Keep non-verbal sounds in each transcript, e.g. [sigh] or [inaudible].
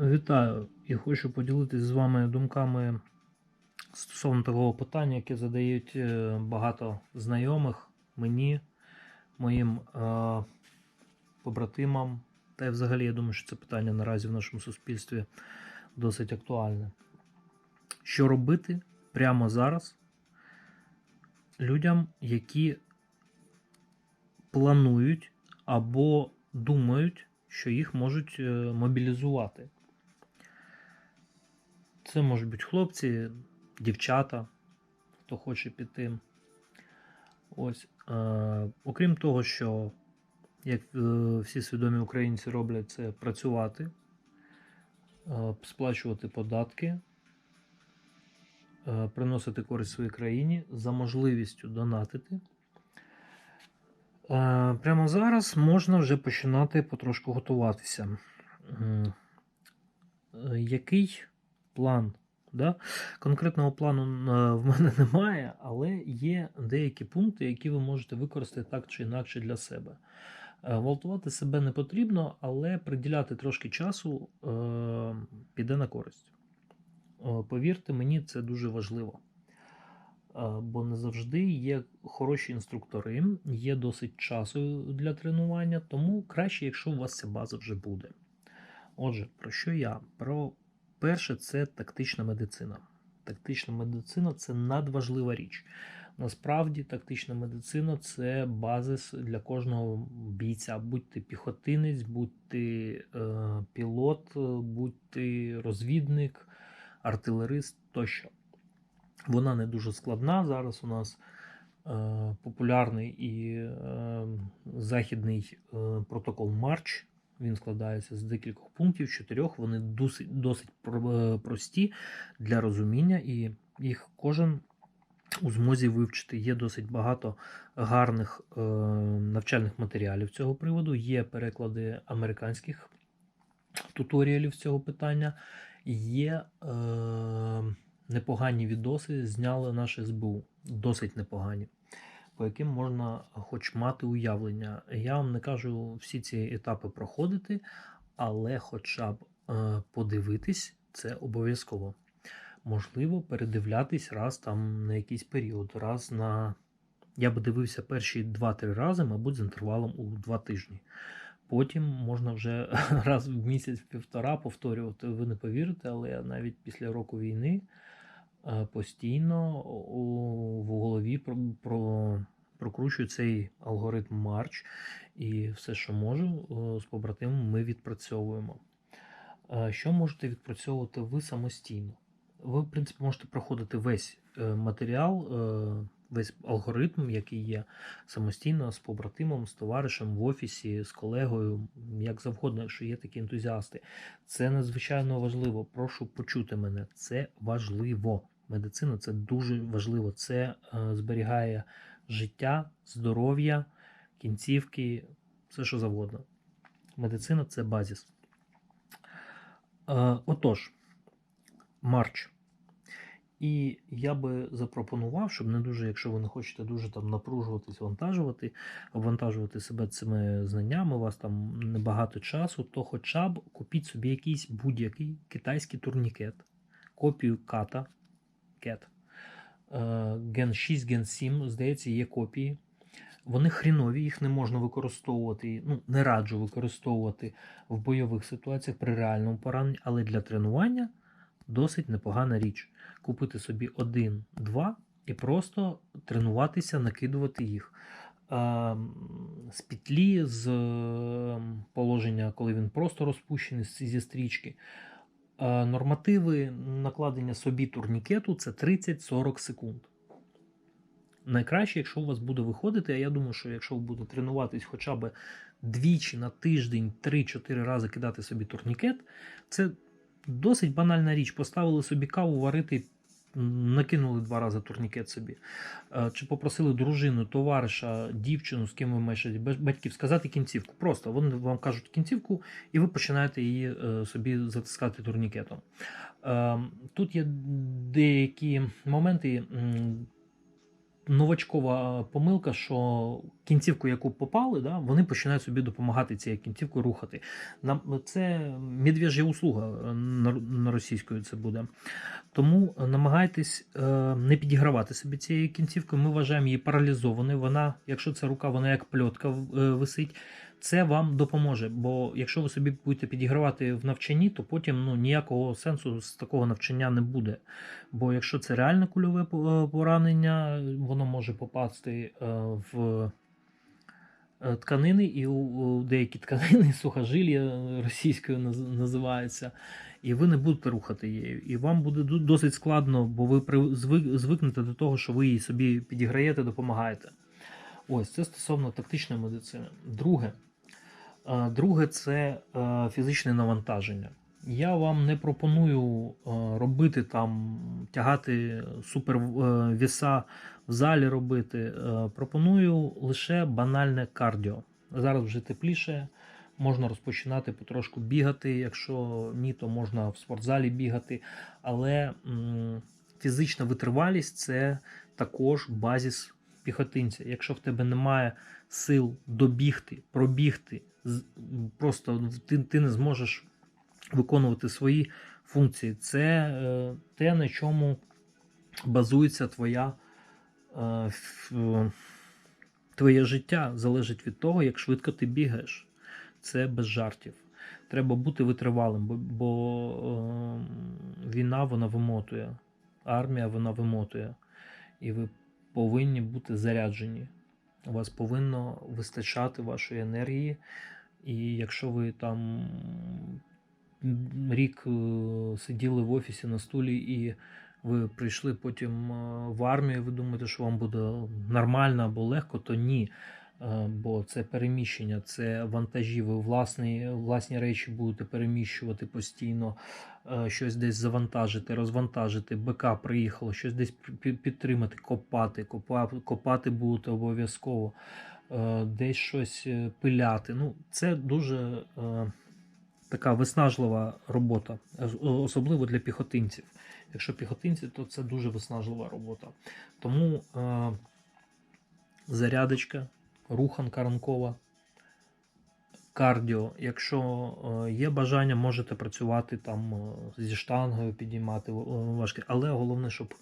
Вітаю і хочу поділитися з вами думками стосовно такого питання, яке задають е, багато знайомих мені, моїм е, побратимам. Та й взагалі я думаю, що це питання наразі в нашому суспільстві досить актуальне. Що робити прямо зараз людям, які планують або думають, що їх можуть е, мобілізувати? Це можуть бути хлопці, дівчата, хто хоче піти. Ось. Е, окрім того, що, як е, всі свідомі українці роблять, це працювати, е, сплачувати податки, е, приносити користь своїй країні, за можливістю донатити. Е, прямо зараз можна вже починати потрошку готуватися. Е, Який план? Да? Конкретного плану е, в мене [laughs] немає, але є деякі пункти, які ви можете використати так чи інакше для себе. Е, Гвалтувати себе не потрібно, але приділяти трошки часу е, піде на користь. Повірте мені, це дуже важливо. Бо не завжди є хороші інструктори, є досить часу для тренування, тому краще, якщо у вас ця база вже буде. Отже, про що я? Про перше, це тактична медицина. Тактична медицина це надважлива річ. Насправді, тактична медицина це базис для кожного бійця. Будь ти піхотинець, будь ти е, пілот, будь ти розвідник, артилерист тощо. Вона не дуже складна. Зараз у нас е, популярний і е, західний е, протокол Марч. Він складається з декількох пунктів, чотирьох. Вони досить, досить е, прості для розуміння, і їх кожен у змозі вивчити. Є досить багато гарних е, навчальних матеріалів цього приводу. Є переклади американських туторіалів цього питання. Є е, непогані відоси, зняли наше СБУ. Досить непогані. По яким можна хоч мати уявлення. Я вам не кажу всі ці етапи проходити, але хоча б е, подивитись це обов'язково. Можливо, передивлятись раз там на якийсь період, раз на. Я би дивився перші 2-3 рази, мабуть, з інтервалом у 2 тижні. Потім можна вже [laughs] раз в місяць-півтора повторювати. Ви не повірите, але я навіть після року війни постійно у, в голові про, про, прокручую цей алгоритм Марч, і все, що можу, е, з побратимом ми відпрацьовуємо. Е, Що можете відпрацьовувати ви самостійно? Ви, в принципі, можете проходити весь е, матеріал, е, весь алгоритм, який є самостійно з побратимом, з товаришем в офісі, з колегою, як завгодно, якщо є такі ентузіасти. Це надзвичайно важливо. Прошу почути мене. Це важливо. Медицина це дуже важливо. Це е, зберігає життя, здоров'я, кінцівки, все що завгодно. Медицина це базіс. Е, отож, Марч. І я би запропонував, щоб не дуже, якщо ви не хочете дуже там напружуватись, вантажувати, обвантажувати себе цими знаннями, у вас там небагато часу, то хоча б купіть собі якийсь будь-який китайський турнікет, копію ката, кет, Gen 6, Gen 7, здається, є копії. Вони хрінові, їх не можна використовувати, ну, не раджу використовувати в бойових ситуаціях при реальному пораненні, але для тренування досить непогана річ. Купити собі один, два і просто тренуватися, накидувати їх. Ем, З петлі, з положення, коли він просто розпущений зі стрічки. Е, Нормативи накладення собі турнікету це 30-40 секунд. Найкраще, якщо у вас буде виходити, а я думаю, що якщо ви будете тренуватись хоча б двічі на тиждень, 3-4 рази кидати собі турнікет, це досить банальна річ. Поставили собі каву варити, накинули два рази турнікет собі. Е, Чи попросили дружину, товариша, дівчину, з ким ви мешаєте, батьків, сказати кінцівку. Просто вони вам кажуть кінцівку, і ви починаєте її е, собі затискати турнікетом. Е, Тут є деякі моменти. Новачкова помилка, що кінцівку, яку попали, да, вони починають собі допомагати цією кінцівкою рухати. Нам це медвежя услуга е, на, на російською це буде. Тому намагайтесь е, не підігравати собі цією кінцівкою. Ми вважаємо її паралізованою. Вона, якщо це рука, вона як пльотка е, висить. Це вам допоможе. Бо якщо ви собі будете підігравати в навчанні, то потім ну, ніякого сенсу з такого навчання не буде. Бо якщо це реальне кульове е, поранення, воно може попасти е, в е, тканини, і у, деякі тканини [laughs] сухожилля російською наз- називаються, і ви не будете рухати її. І вам буде досить складно, бо ви звикнете до того, що ви її собі підіграєте, допомагаєте. Ось це стосовно тактичної медицини. Друге, Друге це е, фізичне навантаження. Я вам не пропоную е, робити там, тягати супер е, віса в залі робити. Е, Пропоную лише банальне кардіо. Зараз вже тепліше, можна розпочинати потрошку бігати. Якщо ні, то можна в спортзалі бігати. Але фізична витривалість це також базіс піхотинця. Якщо в тебе немає сил добігти, пробігти, просто ти, ти не зможеш виконувати свої функції. Це е, те, на чому базується твоя, е, е, твоє життя, залежить від того, як швидко ти бігаєш. Це без жартів. Треба бути витривалим, бо, бо е, війна вона вимотує, армія вона вимотує. І ви повинні бути заряджені. У вас повинно вистачати вашої енергії. І якщо ви там рік е, сиділи в офісі на стулі і ви прийшли потім е, в армію, ви думаєте, що вам буде нормально або легко, то ні. Е, Бо це переміщення, це вантажі, ви власні, власні речі будете переміщувати постійно, е, щось десь завантажити, розвантажити, БК приїхало, щось десь підтримати, копати, копа- копати будете обов'язково, е, десь щось пиляти. Ну, це дуже така виснажлива робота, особливо для піхотинців. Якщо піхотинці, то це дуже виснажлива робота. Тому е, зарядочка, руханка ранкова, кардіо. Якщо е, є бажання, можете працювати там е, зі штангою, підіймати е, важкі. Але головне, щоб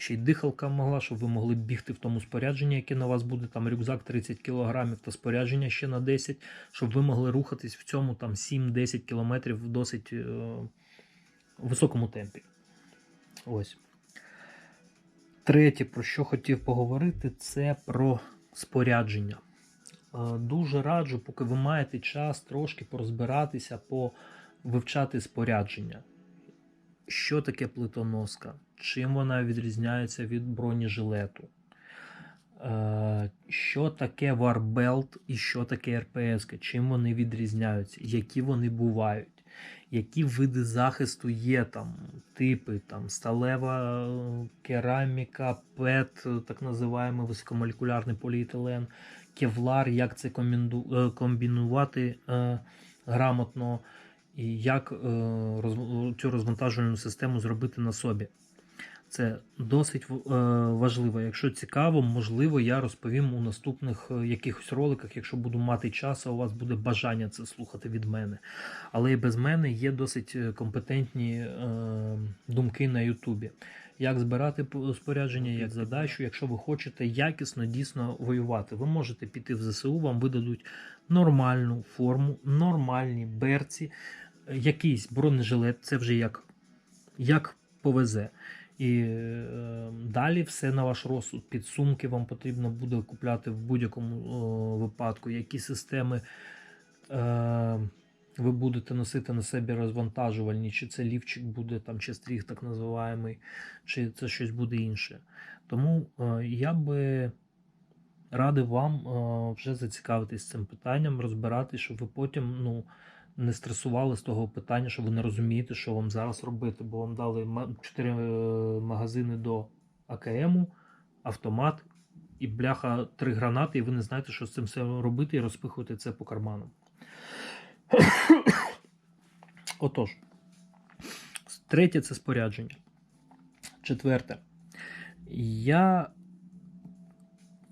ще й дихалка могла, щоб ви могли бігти в тому спорядженні, яке на вас буде, там рюкзак 30 кг та спорядження ще на 10, щоб ви могли рухатись в цьому там 7-10 км в досить е, високому темпі. Ось. Третє, про що хотів поговорити, це про спорядження. Е, Дуже раджу, поки ви маєте час трошки порозбиратися, повивчати спорядження. Що таке плитоноска? Чим вона відрізняється від бронежилету? Е, Що таке варбелт і що таке РПС? Чим вони відрізняються? Які вони бувають? Які види захисту є там, типи, там, сталева е, кераміка, ПЕТ, е, так називаємо високомолекулярний поліетилен, кевлар, як це е, комбінувати е, грамотно, і як е, роз- цю розвантажувальну систему зробити на собі. Це досить е, важливо. Якщо цікаво, можливо, я розповім у наступних е, якихось роликах, якщо буду мати час, а у вас буде бажання це слухати від мене. Але і без мене є досить е, компетентні думки на Ютубі. Як збирати спорядження, як задачу, якщо ви хочете якісно дійсно воювати, ви можете піти в ЗСУ, вам видадуть нормальну форму, нормальні берці, якийсь бронежилет, це вже як, як повезе. І е, далі все на ваш розсуд. Підсумки вам потрібно буде купляти в будь-якому е, випадку, які системи е, ви будете носити на себе розвантажувальні, чи це лівчик буде там, чи стріг так називаємий, чи це щось буде інше. Тому е, я би радив вам е, вже зацікавитись цим питанням, розбирати, щоб ви потім ну, не стресували з того питання, що ви не розумієте, що вам зараз робити, бо вам дали 4 магазини до АКМу, автомат і бляха три гранати, і ви не знаєте, що з цим все робити, і розпихувати це по карманам. [coughs] Отож, третє це спорядження. Четверте. Я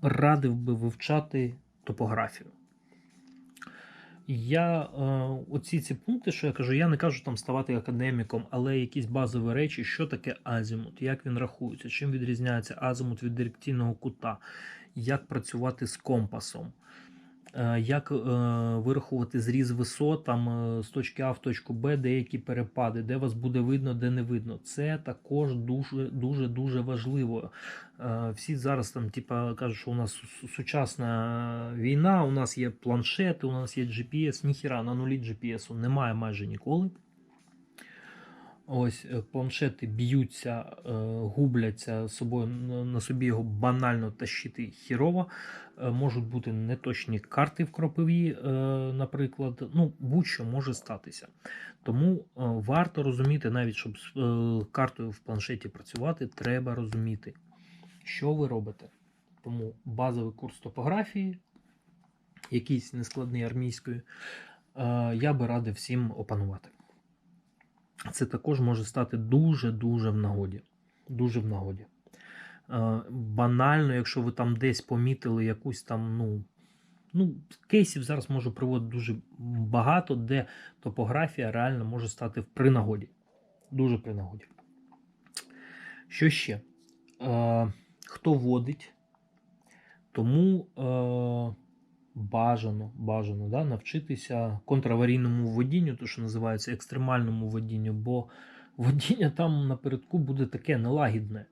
радив би вивчати топографію. Я е, оці ці пункти, що я кажу, я не кажу там ставати академіком, але якісь базові речі, що таке азімут, як він рахується, чим відрізняється азімут від дирекційного кута, як працювати з компасом, як е, вирахувати зріз висот там, е, з точки А в точку Б, деякі перепади, де вас буде видно, де не видно. Це також дуже дуже дуже важливо. Е, Всі зараз там, типа, кажуть, що у нас сучасна війна, у нас є планшети, у нас є GPS. Ніхіра на нулі GPS немає майже ніколи. Ось е, планшети б'ються, е, губляться собою на собі його банально тащити хірово. Е, Можуть бути неточні карти в кропиві, наприклад. Ну, будь-що може статися. Тому варто розуміти, навіть щоб з картою в планшеті працювати, треба розуміти, що ви робите. Тому базовий курс топографії, якийсь нескладний армійської, я би радив всім опанувати. Це також може стати дуже-дуже в нагоді. Дуже в нагоді. Е, Банально, якщо ви там десь помітили якусь там, ну, ну, кейсів зараз можу приводити дуже багато, де топографія реально може стати при нагоді. Дуже при нагоді. Що ще? Е, хто водить, тому е, бажано, бажано да, навчитися контраварійному водінню, то що називається екстремальному водінню, бо [laughs] водіння там напередку буде таке нелагідне.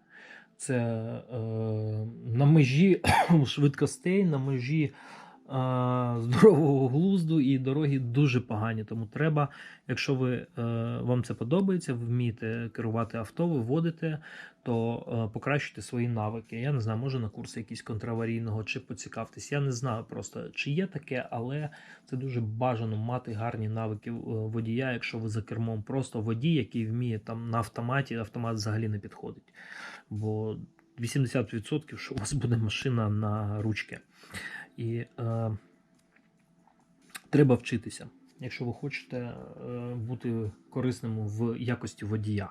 Це е, на межі [coughs] швидкостей, на межі [laughs] здорового глузду і дороги дуже погані. Тому треба, якщо ви, е, вам це подобається, ви вмієте керувати авто, ви водите, то е, покращуйте свої навики. Я не знаю, може на курси якісь контраварійного чи поцікавтесь. Я не знаю просто, чи є таке, але це дуже бажано мати гарні навики е, водія, якщо ви за кермом. Просто водій, який вміє там на автоматі, автомат взагалі не підходить. Бо 80% що у вас буде машина на ручки. І е, треба вчитися, якщо ви хочете е, бути корисним в якості водія.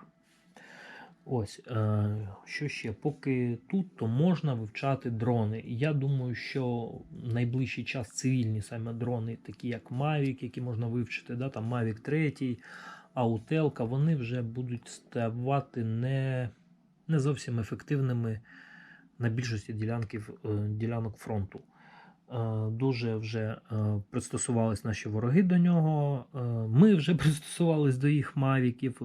Ось, е, що ще? Поки тут, то можна вивчати дрони. Я думаю, що в найближчий час цивільні саме дрони, такі як Mavic, які можна вивчити, да, там Mavic 3, Аутелка, вони вже будуть ставати не, не зовсім ефективними на більшості ділянків, е, ділянок фронту. Е, Дуже вже е, пристосувались наші вороги до нього. Е, Ми вже [laughs] пристосувались до їх мавіків.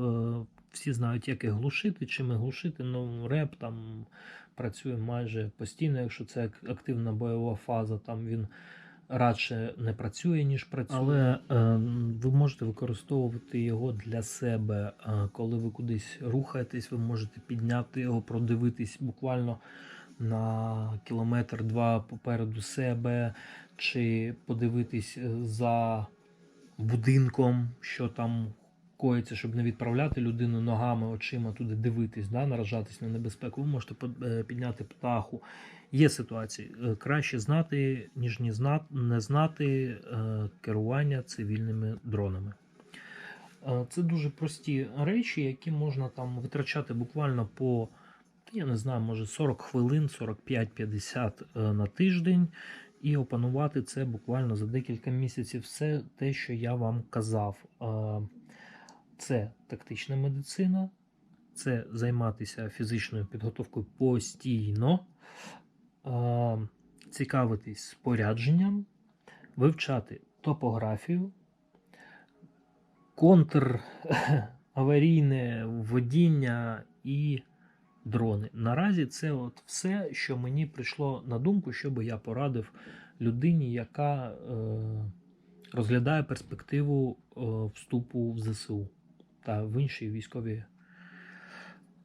Всі знають, як їх глушити, чим їх глушити. Ну, реп там працює майже постійно, якщо це активна бойова фаза, там він радше не працює, ніж працює. Але ви можете використовувати його для себе. Коли ви кудись рухаєтесь, ви можете підняти його, продивитись буквально на кілометр-два попереду себе, чи подивитись е, за будинком, що там коїться, щоб не відправляти людину ногами, очима туди дивитись, да, наражатись на небезпеку. Ви можете е, підняти птаху. Є ситуації. Е, Краще знати, ніж не знати, керування цивільними дронами. Це дуже прості речі, які можна там витрачати буквально по, я не знаю, може 40 хвилин, 45-50 е, на тиждень, і опанувати це буквально за декілька місяців. Все те, що я вам казав. Е, Це тактична медицина, це займатися фізичною підготовкою постійно, е, цікавитись спорядженням, вивчати топографію, контраварійне [laughs] водіння і дрони. Наразі це от все, що мені прийшло на думку, що би я порадив людині, яка е, розглядає перспективу е, вступу в ЗСУ та в інші військові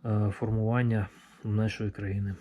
е, формування нашої країни.